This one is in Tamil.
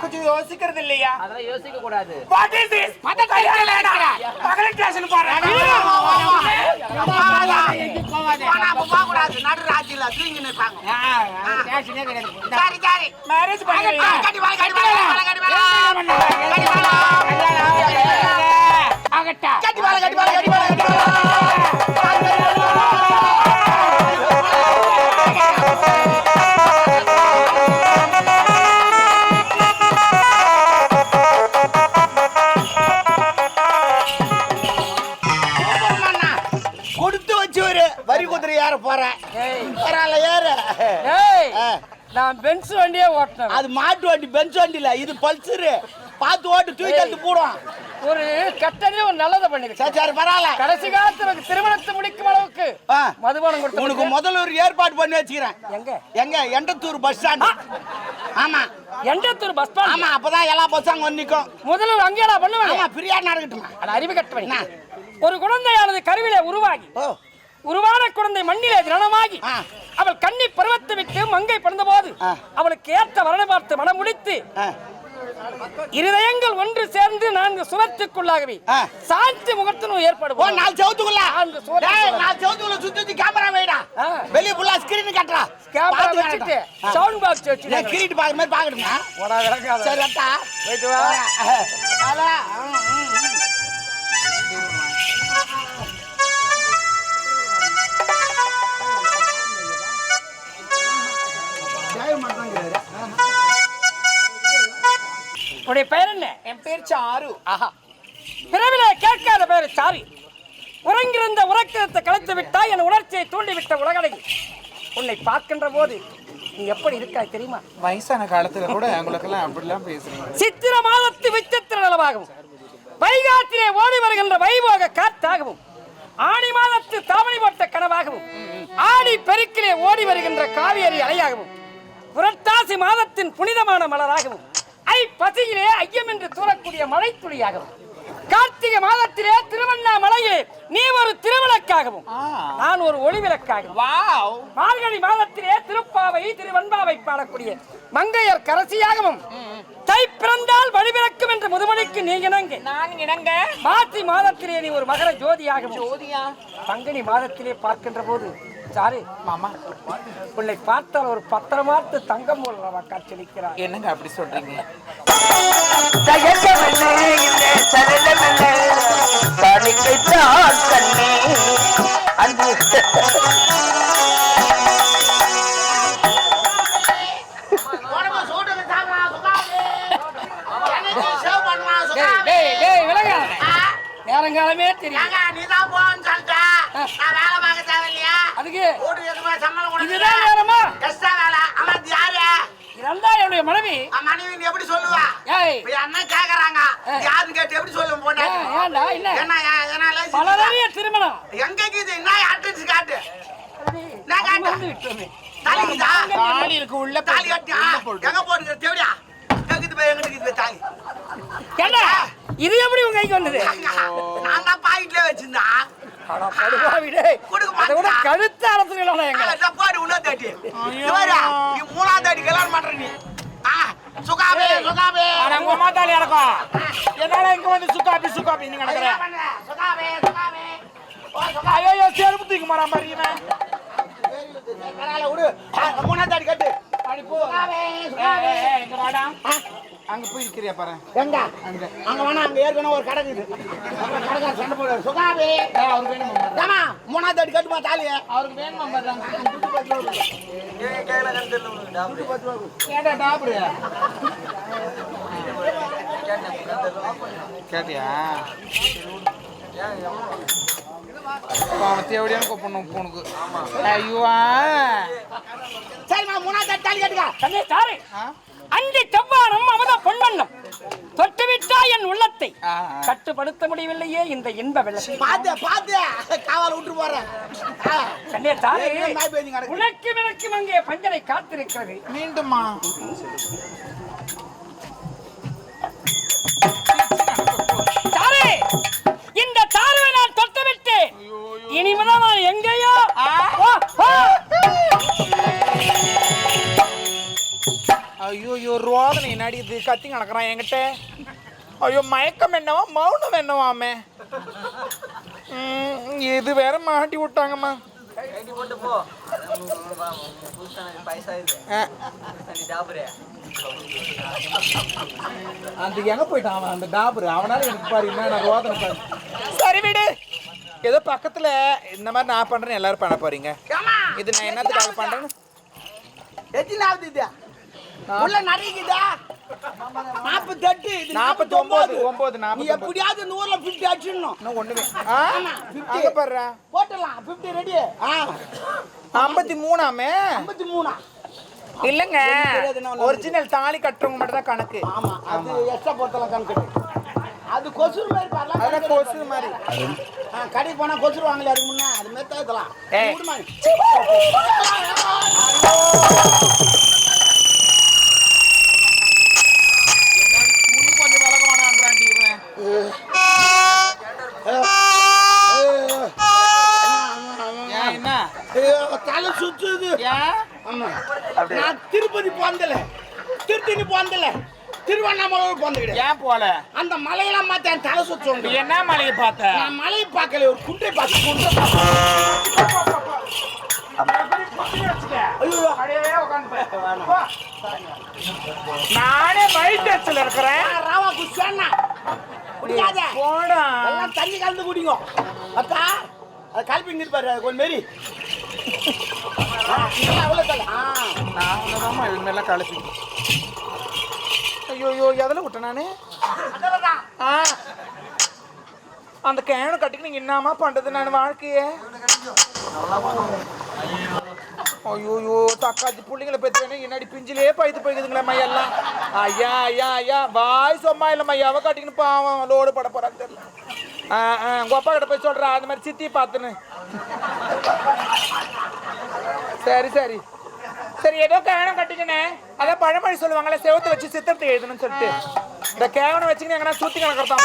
கொஞ்சம் யோசிக்கிறது இல்லையா அதெல்லாம் யோசிக்க கூடாது? பகல் ஸ்டேஷன் மேரேஜ் கொடுத்து வச்சு ஒரு வரி குதிரை ஏற போறேன் பரவாயில்ல ஏறு. நான் பென்ஸ் வண்டியே ஓட்டினேன். அது மாட்டு வண்டி பெஞ்ச் வண்டி இல்ல. இது பல்சரு. பார்த்து ஓட்டு தூக்கி தள்ளி போடுவான். ஒரு கட்டணி ஒரு நல்லதை பண்ணிருக்கேன். சரி பரவாயில்ல. கடைசி காலத்துல திருமணத்தை முடிக்கும் அளவுக்கு மதுபானம் கொடுத்து உனக்கு முதல்ல ஒரு ஏற்பாடு பண்ணி வச்சுக்கிறேன். எங்க? எங்க? எண்டத்தூர் பஸ் ஸ்டாண்ட் ஆமா. எண்டத்தூர் பஸ் ஸ்டாண்ட் ஆமா அப்பதான் எல்லா பஸ்ஸும் அங்க நிக்கும். முதல்ல அங்கேடா பண்ணுவேன். ஆமா பிரியா நடக்கட்டுமா? அது அறிவு கட்டவன் ஒரு குழந்தையானது கருவிலே உருவாகி உருவான குழந்தை மண்ணிலே ஆ. அவள் கண்ணி பருவத்தை விட்டு மங்கை பிறந்தபோது ஆ. அவளுக்கு ஏற்ற வரனை பார்த்து மனம் முடித்து இருதயங்கள் ஒன்று சேர்ந்து நான்கு சுவத்துக்குள்ளாகவே ஆ. சாந்தி முகத்தினும் ஏற்பாடு ஓ நாலு செவத்துக்குள்ள. நான்கு நாலு செவத்துக்குள்ள சுத்தி சுத்தி கேமரா வைடா. வெளிய ஃபுல்லா ஸ்கிரீன் கட்டுறா. கேமரா வச்சுட்டு. சவுண்ட் பாக்ஸ் வச்சு நான் கிரீட் பாக்குற மாதிரி விளக்காத. சரி அட்டா போயிட்டு வா. அதான் பேர் சாரு. ஆஹா. பிறவிலே கேட்காத பெயர் சாரி. உறங்கிருந்த உறக்கத்தை கலைத்து விட்டாய் என் உணர்ச்சியை தூண்டிவிட்ட உலகழகி உன்னை பார்க்கின்ற போது நீ எப்படி இருக்காய் தெரியுமா? வயசான காலத்துல கூட உங்களுக்கெல்லாம் அப்படிலாம் பேசுறீங்க. சித்திர மாதத்து விசித்திர நிலவாகவும் வைகாத்திலே ஓடி வருகின்ற வைபோக காத்தாகவும் ஆடி மாதத்து தாமணி போட்ட கனவாகவும் ஆடி பெருக்கிலே ஓடி வருகின்ற காவேரி அலையாகவும் புரட்டாசி மாதத்தின் புனிதமான மலராகவும் பசியிலே ஐயம் என்று தூரக்கூடிய மழை துளியாகவும் கார்த்திகை மாதத்திலே திருவண்ணாமலையிலே நீ ஒரு திருவிளக்காகவும் நான் ஒரு ஒளிவிளக்காகவும் வாவ். மார்கழி மாதத்திலே திருப்பாவை திருவன்பாவை பாடக்கூடிய மங்கையர் கரசியாகவும் தை பிறந்தால் வழிபிறக்கும் என்று முதுமணிக்கு நீ இணங்க. நான் இணங்க. மாசி மாதத்திலே நீ ஒரு மகர ஜோதியாகவும் ஜோதியா? பங்குனி மாதத்திலே பார்க்கின்ற போது சாரு மாமா. உன்னை பார்த்தால் ஒரு பத்திரமாத்து தங்கம் போல காட்சியளிக்கிறார் என்னங்க அப்படி சொல்றீங்க? நேரங்காலமே தெரியும். ஏங்க, நீதான் போகணும்னு சொல்லிட்ட. நான் வேலை பார்க்க தேவையில்லையா? அதுக்கு. இதுதான் நேரமா extra வேலை. ஆமா, இது யாரு? இரண்டா என்னுடைய மனைவி மனைவின்னு எப்படி சொல்லுவா? ஏய் அண்ணன் கேக்குறாங்க. இது யாருன்னு கேட்டு எப்படி? ஏன், ஏன்டா என்ன திருமணம் எங்க இருக்குது? என்ன காட்டு? நான் காட்டு. விட்டோமே. தாலி இருக்கு உள்ள தாலி கட்டியா? எங்க போட்டுக்கிற? தேவடியா? எங்கிட்டு போய் எங்கிட்டு இருக்குது தாலி? இது எப்படி உங்க கைக்கு வந்தது நான் தான் பாக்கெட்லயே வச்சிருந்தேன் கழுத்து மூணாம் தாட்டி கல்யாணம் பண்ற நீ. ஆ, சுகாபி, சுகாபி. அம்மா தாலி அடக்கம் என்னால இங்க வந்து சுக்காப்பி சுக்காப்பி நீங்க நடக்கிற? சுகாபி, சுகாபி. ஓ, சுகாபி. ஐயோ செருப்பு தூக்கி மாறா மாதிரி இவன். பரவாயில்ல, விடு. மூணாம் கட்டு. அடி போ. சுகாபி, சுகாபி. இங்க வாடா. அங்க போய் இருக்கிறியா பாரு. எங்க? அங்க. வேணா, அங்க ஏற்கனவே ஒரு கடை இருக்குது. அப்புறம் கடைக்காரர் சண்டை. சுகாபி. ஏய், அவருக்கு வேணுமா ஏம்மா, மூணாம் தாட்டி கட்டுமா தாலிய? அவருக்கு வேணுமா கேட்டா டாப்ரு கேட்டியா? தேவடியான கூப்பிடணும் உனக்கு. ஐயோ. சரிம்மா மூணாம் தாட்டி தாலி கட்டுங்க. தந்தை சாரு அஞ்சு செவ்வானம் அவத பொன்வண்ணம் தொட்டுவிட்டா என் உள்ளத்தை. கட்டுப்படுத்த முடியவில்லையே இந்த இன்ப வெள்ளத்தை பாத்து பாத்து காவல் விட்டு போறேன். ஆ. தந்தை சாரு ஏய், நாய் பேய் கிடக்கு. உனக்கு விளக்கும் அங்கே பஞ்சனை காத்திருக்கிறது. மீண்டுமா ஐயோ ஐயோ ரோதனை என்னடி இது? கத்தி நடக்கிறான் என்கிட்ட. ஐயோ மயக்கம் என்னவா? மௌனம் என்னவாமே? ம், இது வேற மாட்டி விட்டாங்கம்மா. அந்த எங்க போயிட்டான் அவன்? அந்த டாபர். அவனால எனக்கு பாரு என்ன ரோதனை பாரு. சரி விடு. ஏதோ பக்கத்துல இந்த மாதிரி நான் பண்றேன் எல்லாரும் பண்ண போறீங்க. இது நான் என்னத்துக்காக பண்றேன்னு? எத்தனாவது இது? உள்ள நிறையுதா நாற்பத்தெட்டு நாற்பத்தி ஒன்பது, ஒன்பது. எப்படியாவது நூறுல பிப்டி அடிச்சிடணும். இன்னும் ஒண்ணுமே. ஆ? ஆமா, 50. அங்க பாருடா. போட்டுடலாம். பிப்டி ரெடி ஆ. ஐம்பத்தி மூணாமே? ஐம்பத்தி மூணா. இல்லங்க. ஒரிஜினல் தாலி கட்டுறவங்க மட்டும் தான் கணக்கு. ஆமா அது எக்ஸ்ட்ரா போட்டலாம் கணக்கு. அது கொசுறு மாதிரி பாரலாம் அதெல்லாம் கொசு மாதிரி. கடைக்கு போனா கொசுறு வாங்கல அதுக்கு முன்னே. அது மாதிரி. தேத்தலாம் ஏய். விடுமா துணி கொஞ்சம் விலக வேணான்றான்டி இவன். ஏன் என்ன ஐயோ, தலை சுத்துது. நான் திருப்பதி போந்தல திருத்தணி போந்தல திருவண்ணாமலை போந்த ஏன் போல? அந்த மலையெல்லாம் பார்த்து என் தலை சுத்தும் என்ன மலையை பார்த்த? நான் மலையை பார்க்கல ஒரு குன்றை பார்த்து போ. நானே வயிற்றுல இருக்கிறேன். ராவா குடிச்சேன்னா குடிக்காத. போடா. எல்லாம் தண்ணி கலந்து குடிங்க. அத்தா அது கலப்பி இங்கிட்டு பாரு அது கொஞ்சம் மாரி. நான் உன்னதாம்மா இது கலப்பி ஐயோ ஐயோ எதில் விட்டேன் ஆ அந்த கேனை கட்டிக்கு நீங்க என்னமா பண்றது நான் வாழ்க்கைய ஐயோயோ தக்காளி பிள்ளைங்களை பத்தி என்னடி பிஞ்சிலே பைத்து போய்க்குதுங்களே எல்லாம். ஐயா ஐயா ஐயா. வாய் சும்மா இல்லைம்மா எவ கட்டிக்கின்னு பாவம் லோடு பட போகிறான்னு தெரியல. ஆ ஆ உங்க அப்பா கிட்ட போய் சொல்றா அந்த மாதிரி சித்தி பார்த்துன்னு. சரி சரி. சரி ஏதோ கேவனம் கட்டிக்கினே. அதான் பழமொழி சொல்லுவாங்களே செவத்தை வச்சு சித்திரத்தை எழுதணும்னு சொல்லிட்டு. இந்த கேவனம் வச்சுக்கின்னு எங்கன்னா சுத்தி கணக்கிறதான்